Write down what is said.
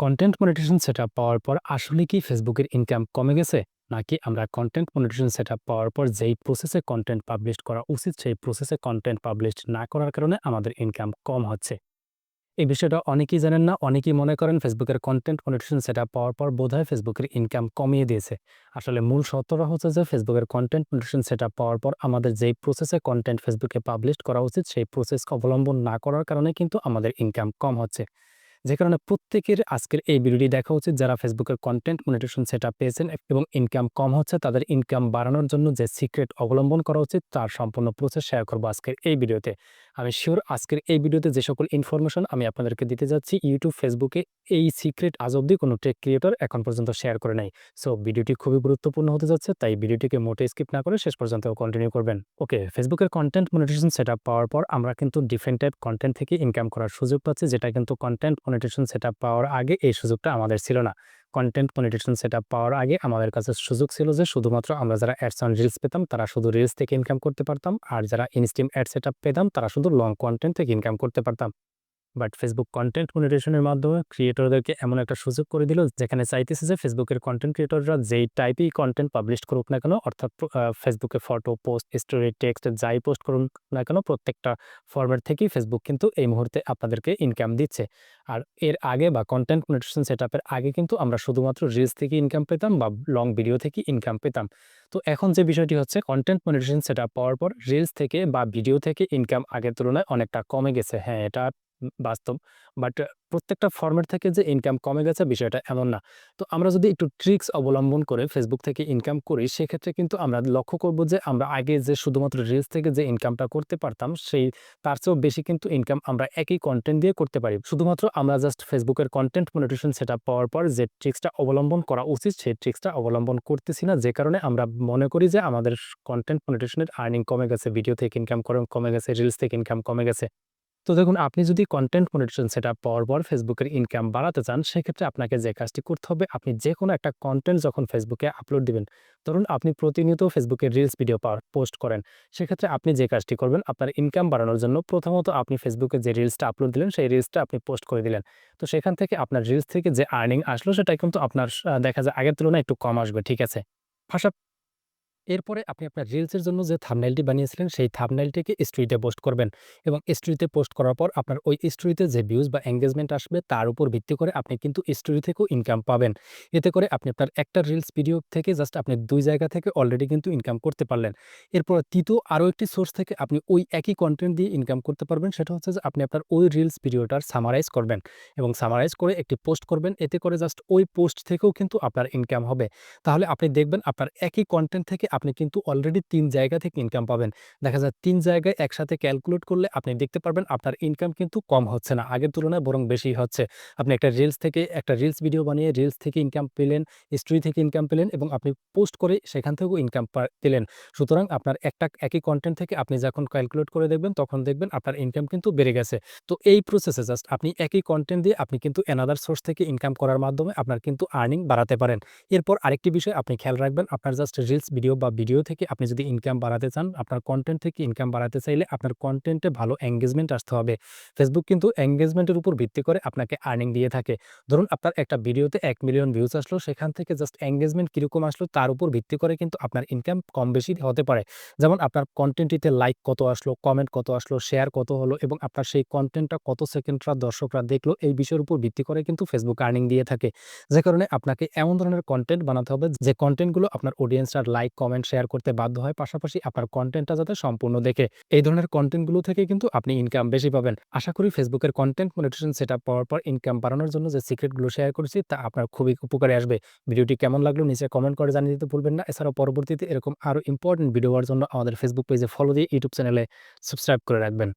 Content monetisation setup পাওয়ার পর আসলে কি ফেসবুকের ইনকাম কমে গেছে? নাকি আমরা কনটেন্ট মনিটেশন সেটআপ পাওয়ার পর যেই প্রসেসে কন্টেন্ট পাবলিশ করা উচিত, সেই প্রসেসে কন্টেন্ট পাবলিশড না করার কারণে আমাদের ইনকাম কম হচ্ছে? এই বিষয়টা অনেকেই জানেন না। অনেকেই মনে করেন ফেসবুকের কন্টেন্ট মনিটেশন সেটআপ পাওয়ার পর বোধহয় ফেসবুকের ইনকাম কমিয়ে দিয়েছে। আসলে মূল সত্যটা হচ্ছে যে ফেসবুকের কনটেন্ট মনিটেশন সেটআপ পাওয়ার পর আমাদের যেই প্রসেসে কন্টেন্ট ফেসবুকে পাবলিশ করা উচিত, সেই প্রসেস অবলম্বন না করার কারণে কিন্তু আমাদের ইনকাম কম হচ্ছে। যে কারণে প্রত্যেকের আজকের এই ভিডিওটি দেখা উচিত যারা ফেসবুকের কন্টেন্ট মনিটেশন সেটা পেয়েছেন এবং ইনকাম কম হচ্ছে, তাদের ইনকাম বাড়ানোর জন্য যে সিক্রেট অবলম্বন করা উচিত, তার সম্পূর্ণ প্রসেস শেয়ার করব আজকের এই ভিডিওতে। আমি শিওর আজকের এই ভিডিওতে যে সকল ইনফরমেশন আমি আপনাদেরকে দিতে যাচ্ছি ইউটিউব, ফেসবুকে এই সিক্রেট আজ অব্দি কোনো টেক ক্রিয়েটর এখন পর্যন্ত শেয়ার করে নাই। সো ভিডিওটি খুবই গুরুত্বপূর্ণ হতে যাচ্ছে তাই ভিডিওটিকে মোটে স্কিপ না করে শেষ পর্যন্ত কন্টিনিউ করবেন। ওকে ফেসবুকের কন্টেন্ট মনিটেশন সেটআপ পাওয়ার পর আমরা কিন্তু ডিফারেন্ট টাইপ কনটেন্ট থেকে ইনকাম করার সুযোগ পাচ্ছি যেটা কিন্তু কনটেন্ট মনিটেশন সেটআপ পাওয়ার আগে এই সুযোগটা আমাদের ছিল না। কনটেন্ট মনিটেশন সেটআপ পাওয়ার আগে আমাদের কাছে সুযোগ ছিল যে শুধুমাত্র আমরা যারা অ্যাডস অন রিলস পেতাম, তারা শুধু রিলস থেকে ইনকাম করতে পারতাম। আর যারা ইনস্টিম অ্যাড সেট পেতাম, তারা শুধু লং কন্টেন্ট থেকে ইনকাম করতে পারতাম। বাট ফেসবুক কন্টেন্ট মনিটেশনের মাধ্যমে ক্রিয়েটরদেরকে এমন একটা সুযোগ করে দিল যেখানে চাইতেছে যে ফেসবুকের কন্টেন্ট ক্রিয়েটররা যেই টাইপেই কন্টেন্ট পাবলিশ করুক না কেন অর্থাৎ ফেসবুকে ফটো, পোস্ট, স্টোরি, টেক্সট যাই পোস্ট করুন না কেন প্রত্যেকটা ফরম্যাট থেকেই ফেসবুক কিন্তু এই মুহূর্তে আপনাদেরকে ইনকাম দিচ্ছে। আর এর আগে বা কন্টেন্ট মনিটেশন সেটআপের আগে কিন্তু আমরা শুধুমাত্র রিলস থেকে ইনকাম পেতাম বা লং ভিডিও থেকে ইনকাম পেতাম। তো এখন যে বিষয়টি হচ্ছে কনটেন্ট মনিটেশন সেটআপ পাওয়ার পর রিলস থেকে বা ভিডিও থেকে ইনকাম আগের তুলনায় অনেকটা কমে গেছে। হ্যাঁ, এটা বাস্তব। বাট প্রত্যেকটা ফরম্যাট থেকে যে ইনকাম কমে গেছে বিষয়টা এমন না। তো আমরা যদি একটু ট্রিক্স অবলম্বন করে ফেসবুক থেকে ইনকাম করি সেক্ষেত্রে কিন্তু আমরা লক্ষ্য করব যে আমরা আগে যে শুধুমাত্র রিলস থেকে যে ইনকামটা করতে পারতাম সেই তার চেয়েও বেশি কিন্তু ইনকাম আমরা একই কন্টেন্ট দিয়ে করতে পারি। শুধুমাত্র আমরা জাস্ট ফেসবুকের কনটেন্ট মনিটেশন সেটআপ পাওয়ার পর যে ট্রিক্সটা অবলম্বন করা উচিত সেই ট্রিক্সটা অবলম্বন করতেছি না। যে কারণে আমরা মনে করি যে আমাদের কনটেন্ট মনিটেশনের আর্নিং কমে গেছে, ভিডিও থেকে ইনকাম কমে গেছে, রিলস থেকে ইনকাম কমে গেছে। তো দেখুন আপনি যদি কনটেন্ট মনিটেশন সেটআপ পাওয়ার পর ফেসবুকের ইনকাম বাড়াতে চান সেক্ষেত্রে আপনাকে যে কাজটি করতে হবে আপনি যেকোনো একটা কন্টেন্ট যখন ফেসবুকে আপলোড দিবেন, ধরুন আপনি প্রতিনিয়ত ফেসবুকে রিলস ভিডিও পোস্ট করেন। সেক্ষেত্রে আপনি যে কাজটি করবেন আপনার ইনকাম বাড়ানোর জন্য প্রথমত আপনি ফেসবুকে যে রিলসটা আপলোড দিলেন সেই রিলসটা আপনি পোস্ট করে দিলেন। তো সেখান থেকে আপনার রিলস থেকে যে আর্নিং আসলো সেটা কিন্তু আপনার দেখা যায় আগের তুলনায় একটু কম আসবে, ঠিক আছে? পাশা এরপরে আপনি আপনার রিলসের জন্য যে থাম্বনেইলটি বানিয়েছিলেন, সেই থাম্বনেইলটিকে স্টোরিতে পোস্ট করবেন এবং স্টোরিতে পোস্ট করার পর আপনার ওই স্টোরিতে যে ভিউজ বা এঙ্গেজমেন্ট আসবে, তার উপর ভিত্তি করে আপনি কিন্তু স্টোরি থেকেও ইনকাম পাবেন। এতে করে আপনি আপনার একটা রিলস ভিডিও থেকে জাস্ট আপনি দুই জায়গা থেকে অলরেডি কিন্তু ইনকাম করতে পারলেন। এরপর ৩য় আরও একটি সোর্স থেকে আপনি ওই একই কন্টেন্ট দিয়ে ইনকাম করতে পারবেন। সেটা হচ্ছে যে আপনি আপনার ওই রিলস ভিডিওটার সামারাইজ করবেন এবং সামারাইজ করে একটি পোস্ট করবেন। এতে করে জাস্ট ওই পোস্ট থেকেও কিন্তু আপনার ইনকাম হবে। তাহলে আপনি দেখবেন আপনার একই কন্টেন্ট থেকে আপনি কিন্তু অলরেডি তিন জায়গা থেকে ইনকাম পাবেন। দেখা যায় তিন জায়গায় একসাথে ক্যালকুলেট করলে আপনি দেখতে পারবেন আপনার ইনকাম কিন্তু কম হচ্ছে না। আগের তুলনায় বরং বেশি হচ্ছে। আপনি একটা রিলস থেকে একটা রিলস ভিডিও বানিয়ে রিলস থেকে ইনকাম পেলেন, স্টোরি থেকে ইনকাম পেলেন এবং আপনি পোস্ট করে সেখান থেকেও ইনকাম পেলেন। সুতরাং আপনার একটা একই কন্টেন্ট থেকে আপনি যখন ক্যালকুলেট করে দেখবেন তখন দেখবেন আপনার ইনকাম কিন্তু বেড়ে গেছে। তো এই প্রসেসে জাস্ট আপনি একই কন্টেন্ট দিয়ে আপনি কিন্তু অ্যানাদার সোর্স থেকে ইনকাম করার মাধ্যমে আপনার কিন্তু আর্নিং বাড়াতে পারেন। এরপর আরেকটি বিষয় আপনি খেয়াল রাখবেন আপনার জাস্ট রিলস ভিডিও বা ভিডিও থেকে আপনি যদি ইনকাম বাড়াতে চান, আপনার কন্টেন্ট থেকে ইনকাম বাড়াতে চাইলে আপনার কনটেন্টে ভালো এনগেজমেন্ট আসতে হবে। ফেসবুক কিন্তু এনগেজমেন্টের উপর ভিত্তি করে আপনাকে আর্নিং দিয়ে থাকে। ধরুন আপনার একটা ভিডিওতে এক মিলিয়ন ভিউজ আসলো সেখান থেকে জাস্ট এনগেজমেন্ট কীরকম আসলো তার উপর ভিত্তি করে কিন্তু আপনার ইনকাম কম বেশি হতে পারে। যেমন আপনার কনটেন্টটিতে লাইক কত আসলো, কমেন্ট কত আসলো, শেয়ার কত হলো এবং আপনার সেই কনটেন্টটা কত সেকেন্ডরা দর্শকরা দেখল এই বিষয়ের উপর ভিত্তি করে কিন্তু ফেসবুক আর্নিং দিয়ে থাকে। যে কারণে আপনাকে এমন ধরনের কনটেন্ট বানাতে হবে যে কনটেন্টগুলো আপনার অডিয়েন্সরা লাইক, কমেন্ট, শেয়ার করতে বাধ্য হয়। পাশাপাশি আপনার কন্টেন্টটা যাতে সম্পূর্ণ দেখে। এই ধরনের কন্টেন্টগুলো থেকে কিন্তু আপনি ইনকাম বেশি পাবেন। আশা করি ফেসবুকের কন্টেন্ট মনিটেশন সেট আপ পাওয়ার পর ইনকাম বাড়ানোর জন্য যে সিক্রেটগুলো শেয়ার করেছি, তা আপনার খুবই উপকারে আসবে। ভিডিওটি কেমন লাগল নিচে কমেন্ট করে জানিয়ে দিতে ভুলবেন না। এছাড়াও পরবর্তীতে এরকম আরও ইম্পর্টেন্ট ভিডিও হওয়ার জন্য আমাদের ফেসবুক পেজে ফলো দিয়ে ইউটিউব চ্যানেলে সাবস্ক্রাইব করে রাখবেন।